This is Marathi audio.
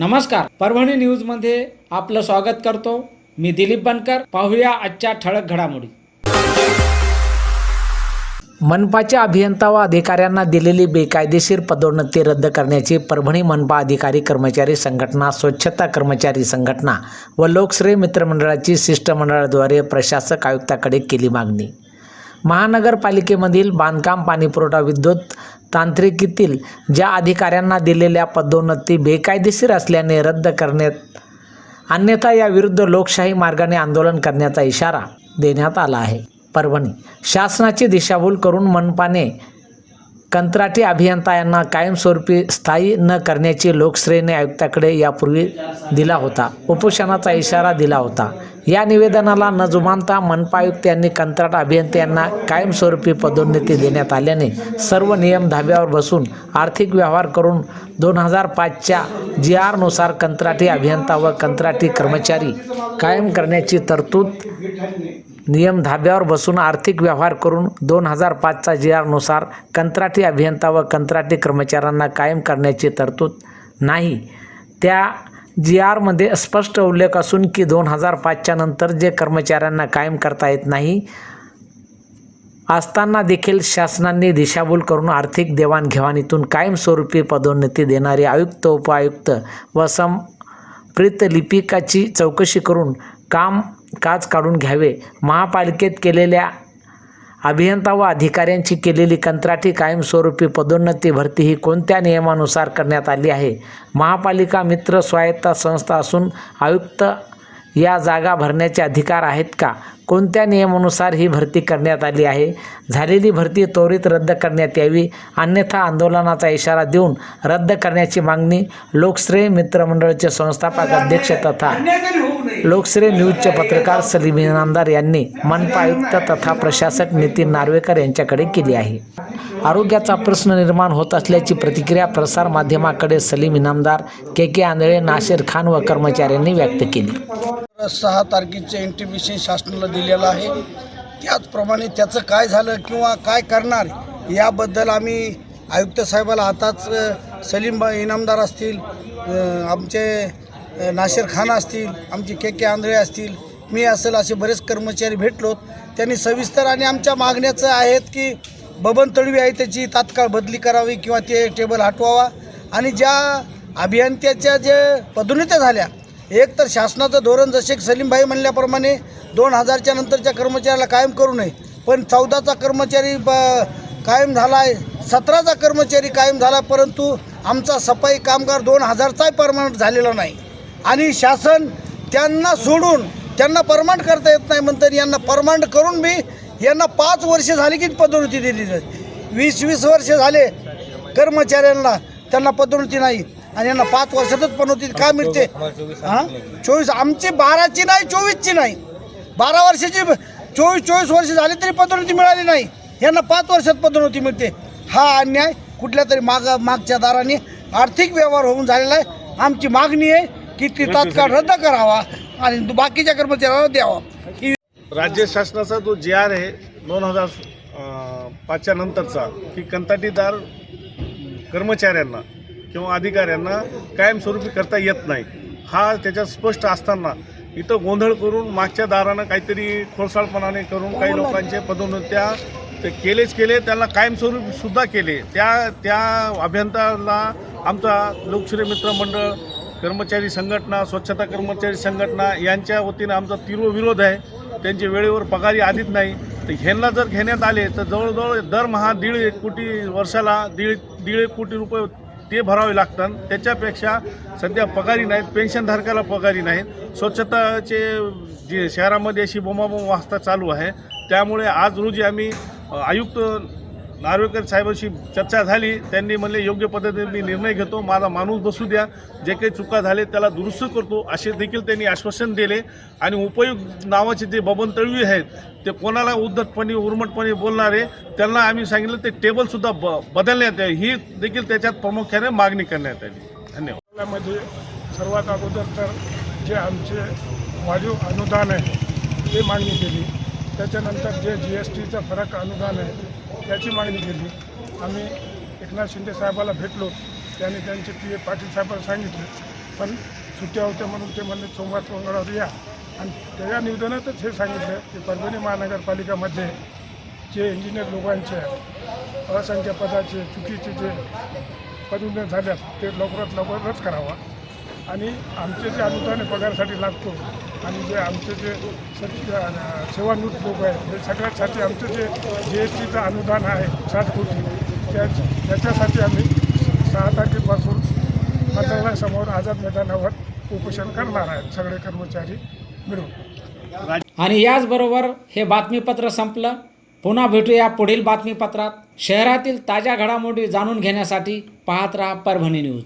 नमस्कार. परभणी न्यूजमध्ये आपलं स्वागत करतो. मी दिलीप बनकर. पाहूया आजच्या ठळक घडामोडी. मनपाच्या अभियंता व अधिकाऱ्यांना दिलेली बेकायदेशीर पदोन्नती रद्द करण्याची परभणी मनपा अधिकारी कर्मचारी संघटना स्वच्छता कर्मचारी संघटना व लोकश्रेय मित्रमंडळाची शिष्टमंडळाद्वारे प्रशासक आयुक्ताकडे केली मागणी. महानगरपालिकेमधील बांधकाम पाणीपुरवठा विद्युत तांत्रिकीतील ज्या अधिकाऱ्यांना दिलेल्या पदोन्नती बेकायदेशीर असल्याने रद्द करण्यात अन्यथा याविरुद्ध लोकशाही मार्गाने आंदोलन करण्याचा इशारा देण्यात आला आहे. परभणी शासनाची दिशाभूल करून मनपाने कंत्राटी अभियंता यांना कायमस्वरूपी स्थायी न करण्याची लोकश्रेणी आयुक्ताकडे यापूर्वी दिला होता. उपोषणाचा इशारा दिला होता. या निवेदनाला न जुमानता मनपा आयुक्त यांनी कंत्राट अभियंते यांना कायमस्वरूपी पदोन्नती देण्यात आल्याने सर्व नियम धाब्यावर बसून आर्थिक व्यवहार करून दोन हजार पाचच्या जी आरनुसार कंत्राटी अभियंता व कंत्राटी कर्मचारी कायम करण्याची तरतूद नियम धाब्यावर बसून आर्थिक व्यवहार करून दोन हजार पाचचा जी आरनुसार कंत्राटी अभियंता व कंत्राटी कर्मचाऱ्यांना कायम करण्याची तरतूद नाही. त्या जी आरमध्ये स्पष्ट उल्लेख असून की दोन हजार पाचच्या नंतर जे कर्मचाऱ्यांना कायम करता येत नाही असताना देखील शासनाने दिशाभूल करून आर्थिक देवाणघेवाणीतून कायमस्वरूपी पदोन्नती देणारे आयुक्त उपायुक्त व सम प्रीतलिपिकाची चौकशी करून काम काच काढून घ्यावे. महापालिकेत केलेल्या अभियंता व अधिकाऱ्यांची केलेली कंत्राटी कायमस्वरूपी पदोन्नती भरती ही कोणत्या नियमानुसार करण्यात आली आहे? महापालिका मित्र स्वायत्त संस्था असून आयुक्त या जागा भरण्याचे अधिकार आहेत का? कोणत्या नियमानुसार ही भरती करण्यात आली आहे? झालेली भरती त्वरित रद्द करण्यात यावी अन्यथा आंदोलनाचा इशारा देऊन रद्द करण्याची मागणी लोकश्रेय मित्रमंडळाचे संस्थापक अध्यक्ष तथा लोकश्रेय न्यूजचे पत्रकार सलीम इनामदार यांनी मनपा आयुक्त तथा प्रशासक नितीन नार्वेकर यांच्याकडे केली आहे. आरोग्याचा प्रश्न निर्माण होत असल्याची प्रतिक्रिया प्रसारमाध्यमाकडे सलीम इनामदार के के आंधळे नाशिर खान व कर्मचाऱ्यांनी व्यक्त केली. सहा तारखेचे एन शासनाला दिलेलं आहे. त्याचप्रमाणे त्याचं काय झालं किंवा काय करणार याबद्दल आम्ही आयुक्त साहेबाला आताच सलीम बा- इनामदार असतील आमचे नाशिर खान असतील आमचे के के आंधळे असतील मी असेल असे बरेच कर्मचारी भेटलोत. त्यांनी सविस्तर आणि आमच्या मागण्याचं आहेत की बबन तळवी आहे त्याची तात्काळ बदली करावी किंवा ते टेबल हटवावा. आणि ज्या अभियंत्याच्या जे पदोन्नत्या झाल्या एक तर शासनाचं धोरण जसे सलीमभाई म्हणल्याप्रमाणे दोन हजारच्या नंतरच्या कर्मचाऱ्याला कायम करू नये पण चौदाचा कर्मचारी ब कायम झाला आहे सतराचा कर्मचारी कायम झाला परंतु आमचा सफाई कामगार दोन हजारचाही परमनंट झालेला नाही. आणि शासन त्यांना सोडून त्यांना परमानंट करता येत नाही म्हणतात. यांना परमानंट करून बी यांना पाच वर्ष झाली की पदोन्नती दिली जाते वीस वीस वर्ष झाले कर्मचाऱ्यांना त्यांना पदोन्नती नाही आणि यांना पाच वर्षातच पदोन्नती का मिळते? हां? चोवीस आमची बाराची नाही चोवीसची नाही. बारा वर्षाची चोवीस चोवीस वर्ष झाली तरी पदोन्नती मिळाली नाही. यांना पाच वर्षात पदोन्नती मिळते. हा अन्याय कुठल्या तरी माग मागच्या दाराने आर्थिक व्यवहार होऊन झालेला आहे. आमची मागणी आहे की ती तात्काळ रद्द करावा आणि बाकीच्या कर्मचाऱ्यांना द्यावा. ही राज्य शासनाचा जो जे आर आहे दोन हजार पाचच्या नंतरचा की कंत्राटीदार कर्मचाऱ्यांना किंवा अधिकाऱ्यांना कायमस्वरूपी करता येत नाही हा त्याच्यात स्पष्ट असताना इथं गोंधळ करून मागच्या दारानं काहीतरी खोळसाळपणाने करून काही लोकांचे पदोन्नत्या ते केलेच केले त्यांना कायमस्वरूपी सुद्धा केले. त्या त्या अभियंताला आमचा लोकश्री मित्र मंडळ कर्मचारी संघटना स्वच्छता कर्मचारी संघटना यांच्या वतीनं आमचा तीव्र विरोध आहे. त्यांचे वेळेवर पगारी आलीच नाही. तर ह्यांना जर घेण्यात आले तर जवळजवळ दरमहा दीड एक कोटी वर्षाला दीड दीड एक कोटी रुपये ते भरावे लागतात. त्याच्यापेक्षा सध्या पगारी नाहीत पेन्शनधारकाला पगारी नाहीत. स्वच्छताचे जे शहरामध्ये अशी बोमाबोम वाचता चालू आहे. त्यामुळे आज रोजी आम्ही आयुक्त नार्वेकर साहेबांशी चर्चा झाली. त्यांनी म्हणले योग्य पद्धतीने मी निर्णय घेतो. माझा माणूस बसू द्या. जे काही चुका झाले त्याला दुरुस्त करतो. असे देखील त्यांनी आश्वासन दिले. आणि उपयुक्त नावाचे जे बबन तळवी आहेत ते कोणाला उद्धटपणे उर्मटपणे बोलणारे त्यांना आम्ही सांगितलं ते टेबलसुद्धा ब बदलण्यात यावी. ही देखील त्याच्यात प्रामुख्याने मागणी करण्यात आली. धन्यवाद. मध्ये सर्वात अगोदर तर जे आमचे वाढीव अनुदान आहे ते मागणी केली. त्याच्यानंतर जे जी एस टीचं फरक अनुदान आहे त्याची मागणी केली. आम्ही एकनाथ शिंदे साहेबाला भेटलो. त्याने त्यांचे पी ए पाटील साहेबांना सांगितलं. पण सुट्ट्या होत्या म्हणून ते म्हणले सोमवार मंगळवार या. आणि त्याच्या निवेदनातच हे सांगितलं की परभणी महानगरपालिकामध्ये जे इंजिनियर लोकांचे असंख्य पदाचे चुकीचे जे पदोन्नत झाल्यात ते लवकरात लवकरच करावा. आणि आमचे जे अनुदान पगारासाठी लागतो आणि जे आमचे जे सध्या सेवानिवृत्त लोक आहेत हे सगळ्यासाठी आमचं जे जी एस टीचं अनुदान आहे साठ कोटी त्या त्याच्यासाठी आम्ही सहा तारखेपासून मंत्रालयासमोर आझाद मैदानावर उपोषण करणार आहेत सगळे कर्मचारी मिळून. आणि याचबरोबर हे बातमीपत्र संपलं. पुन्हा भेटूया पुढील बातमीपत्रात. शहरातील ताज्या घडामोडी जाणून घेण्यासाठी पाहत राहा परभणी न्यूज.